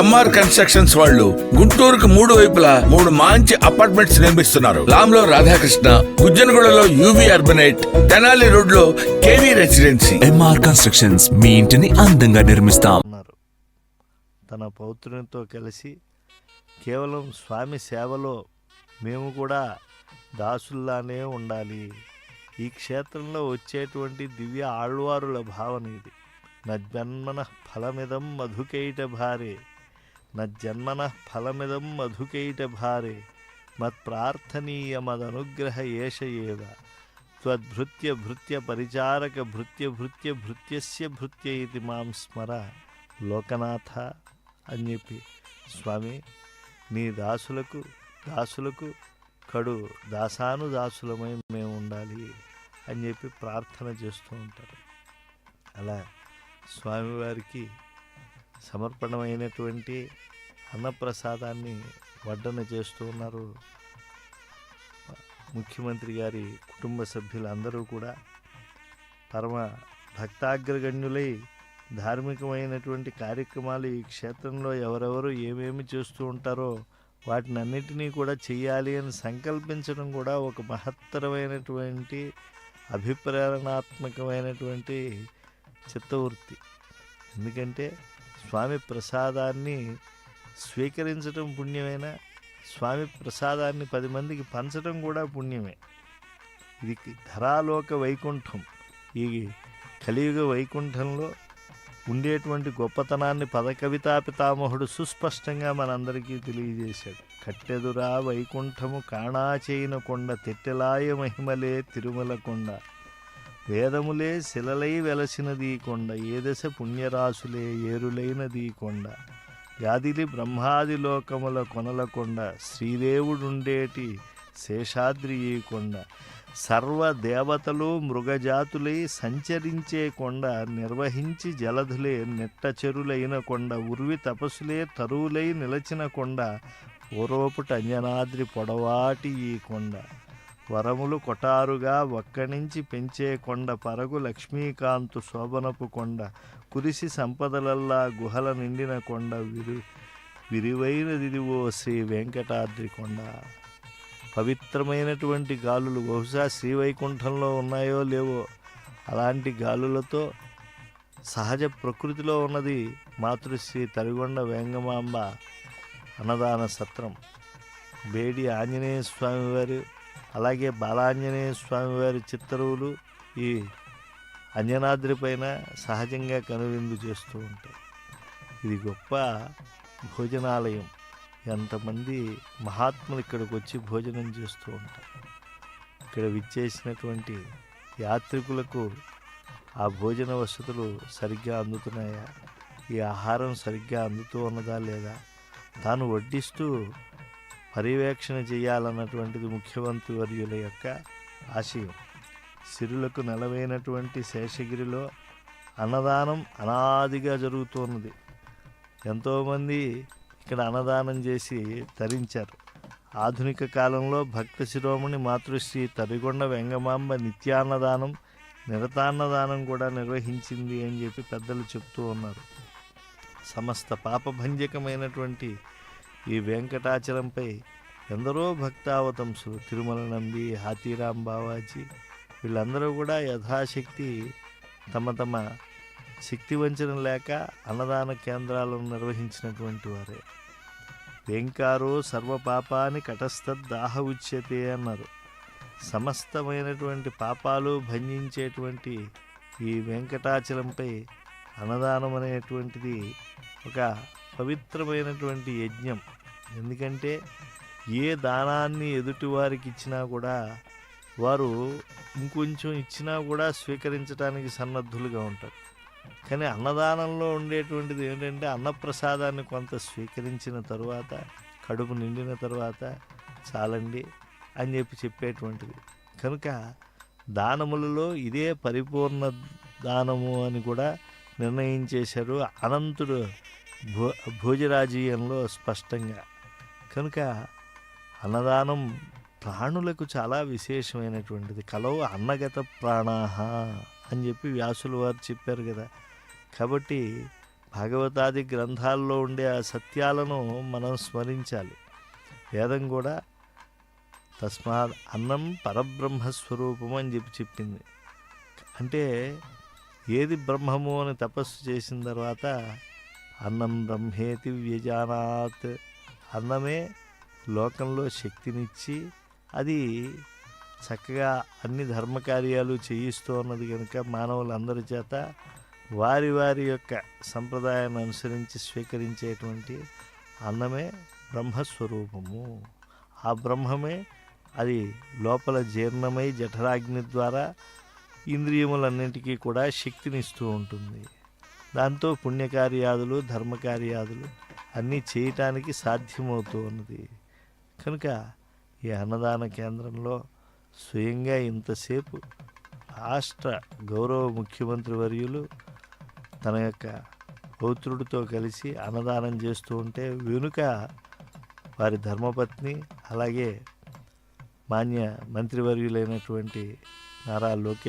MR constructions వాళ్ళు గుంటూరుకు మూడు వైపులా మూడు మంచి అపార్ట్మెంట్స్ నిర్మిస్తున్నారు. లాంలో రాధాకృష్ణ గుజ్జనగూడలో యూవి అర్బనైట్ తెనాలి రోడ్లో కేవీ రెసిడెన్సీ ఎంఆర్ కన్స్ట్రక్షన్స్ మీ ఇంటిని అందంగా నిర్మిస్తాం. ఉన్నారు. తన పౌత్రునితో కలిసి కేవలం స్వామి సేవలో మేము కూడా దాసుల్లానే ఉండాలి. ఈ క్షేత్రంలో వచ్చేటువంటి దివ్య ఆళ్వారుల భావన ఇది. నన్మన ఫలమిదం మధుకైట భారే. నన్మన ఫలమిదం మధుకైట భారే. మత్ప్రార్థనీయ మదనుగ్రహ ఏష ఏవ. త్వద్భృత్య భృత్య పరిచారక భృత్య భృత్య భృత్యస్య భృత్య ఇది మాం స్మర. లోకనాథ అని చెప్పి స్వామి నీ దాసులకు దాసులకు కడు దాసాను దాసులమై మేము ఉండాలి అని చెప్పి ప్రార్థన చేస్తూ ఉంటారు. అలా స్వామివారికి సమర్పణమైనటువంటి అన్నప్రసాదాన్ని వడ్డన చేస్తూ ఉన్నారు. ముఖ్యమంత్రి గారి కుటుంబ సభ్యులందరూ కూడా పరమ భక్తాగ్రగణ్యులై ధార్మికమైనటువంటి కార్యక్రమాలు ఈ క్షేత్రంలో ఎవరెవరు ఏమేమి చేస్తూ ఉంటారో వాటిని అన్నిటినీ కూడా చేయాలి అని సంకల్పించడం కూడా ఒక మహత్తరమైనటువంటి అభిప్రేరణాత్మకమైనటువంటి చిత్తవృత్తి. ఎందుకంటే స్వామి ప్రసాదాన్ని స్వీకరించడం పుణ్యమైన? స్వామి ప్రసాదాన్ని పది మందికి పంచడం కూడా పుణ్యమే. ఇది ధరాలోక వైకుంఠం. ఈ కలియుగ వైకుంఠంలో ఉండేటువంటి గొప్పతనాన్ని పదకవితా పితామహుడు సుస్పష్టంగా మనందరికీ తెలియజేశాడు. కట్టెదురా వైకుంఠము కాణాచేయిన కొండ తెట్టెలాయ మహిమలే తిరుమల కొండ వేదములే శిలలై వెలసినది కొండ ఏ దశ పుణ్యరాశులే ఏరులైనది కొండ. వ్యాధిలి బ్రహ్మాది లోకముల కొనల కొండ శ్రీదేవుడుండేటి శేషాద్రి ఈ కొండ. సర్వ దేవతలు మృగజాతులై సంచరించే కొండ నిర్వహించి జలధులే నిట్టచెరులైన కొండ ఉర్వి తపస్సులే తరువులై నిలచిన కొండ పూర్వపుట అంజనాద్రి పొడవాటి ఈ కొండ. వరములు కొటారుగా ఒక్కనించి పెంచే కొండ పరగు లక్ష్మీకాంతు శోభనపు కొండ కురిసి సంపదలల్లా గుహల నిండిన కొండ విరి విరివైనది ఓ శ్రీ వెంకటాద్రి కొండ. పవిత్రమైనటువంటి గాలులు బహుశా శ్రీవైకుంఠంలో ఉన్నాయో లేవో అలాంటి గాలులతో సహజ ప్రకృతిలో ఉన్నది మాతృశ్రీ తరిగొండ వేంగమాంబ అన్నదాన సత్రం. బేడి ఆంజనేయ స్వామివారి అలాగే బాలాంజనేయ స్వామివారి చిత్తరువులు ఈ అంజనాద్రి పైన సహజంగా కనువిందు చేస్తూ ఉంటాయి. ఇది గొప్ప భోజనాలయం. ఎంతమంది మహాత్ములు ఇక్కడికి వచ్చి భోజనం చేస్తూ ఉంటారు. ఇక్కడ విచ్చేసినటువంటి యాత్రికులకు ఆ భోజన వసతులు సరిగ్గా అందుతున్నాయా? ఈ ఆహారం సరిగ్గా అందుతూ ఉన్నదా లేదా? తాను వడ్డిస్తూ పర్యవేక్షణ చేయాలన్నటువంటిది ముఖ్యమంత్రి వర్యుల యొక్క ఆశయం. సిరులకు నెలవైనటువంటి శేషగిరిలో అన్నదానం అనాదిగా జరుగుతున్నది ఎంతోమంది ఇక్కడ అన్నదానం చేసి తరించారు. ఆధునిక కాలంలో భక్త శిరోమణి మాతృశ్రీ తరిగొండ వెంగమాంబ నిత్యాన్నదానం నిరతాన్నదానం కూడా నిర్వహించింది అని చెప్పి పెద్దలు చెప్తూ ఉన్నారు. సమస్త పాపభంజకమైనటువంటి ఈ వెంకటాచలంపై ఎందరో భక్తావతంసులు తిరుమల నంబి హాతీరాం బావాజీ వీళ్ళందరూ కూడా యథాశక్తి తమ తమ శక్తి వంచన లేక అన్నదాన కేంద్రాలను నిర్వహించినటువంటి వారే. వెంకారో సర్వపాపాన్ని కటస్థద్దాహ ఉచ్యతే అన్నారు. సమస్తమైనటువంటి పాపాలు భంజించేటువంటి ఈ వెంకటాచలంపై అన్నదానం అనేటువంటిది ఒక పవిత్రమైనటువంటి యజ్ఞం. ఎందుకంటే ఏ దానాన్ని ఎదుటివారికి ఇచ్చినా కూడా వారు ఇంకొంచెం ఇచ్చినా కూడా స్వీకరించడానికి సన్నద్ధులుగా ఉంటారు. కానీ అన్నదానంలో ఉండేటువంటిది ఏంటంటే అన్నప్రసాదాన్ని కొంత స్వీకరించిన తరువాత కడుపు నిండిన తర్వాత చాలండి అని చెప్పి చెప్పేటువంటిది. కనుక దానములలో ఇదే పరిపూర్ణ దానము అని కూడా నిర్ణయించేశారు అనంతుడు భో భోజరాజీయంలో స్పష్టంగా. కనుక అన్నదానం ప్రాణులకు చాలా విశేషమైనటువంటిది. కలవు అన్నగత ప్రాణాహ అని చెప్పి వ్యాసులు వారు చెప్పారు కదా. కాబట్టి భాగవతాది గ్రంథాల్లో ఉండే ఆ సత్యాలను మనం స్మరించాలి. వేదం కూడా తస్మాత్ అన్నం పరబ్రహ్మస్వరూపం అని చెప్పి చెప్పింది. అంటే ఏది బ్రహ్మము అని తపస్సు చేసిన తర్వాత అన్నం బ్రహ్మేతి వ్యజానాత్ అన్నమే లోకంలో శక్తినిచ్చి అది చక్కగా అన్ని ధర్మకార్యాలు చేయిస్తూ ఉన్నది కనుక మానవులందరి చేత వారి వారి యొక్క సంప్రదాయాన్ని అనుసరించి స్వీకరించేటువంటి అన్నమే బ్రహ్మస్వరూపము. ఆ బ్రహ్మమే అది లోపల జీర్ణమై జఠరాగ్ని ద్వారా ఇంద్రియములన్నింటికీ కూడా శక్తినిస్తూ ఉంటుంది. దాంతో పుణ్యకార్యాదులు ధర్మకార్యాదులు అన్నీ చేయటానికి సాధ్యమవుతూ ఉన్నది. కనుక ఈ అన్నదాన కేంద్రంలో స్వయంగా ఇంతసేపు రాష్ట్ర గౌరవ ముఖ్యమంత్రి వర్యులు తన యొక్క పౌత్రుడితో కలిసి అన్నదానం చేస్తూ ఉంటే వెనుక వారి ధర్మపత్ని అలాగే మాన్య మంత్రివర్యులైనటువంటి నారా లోకేష్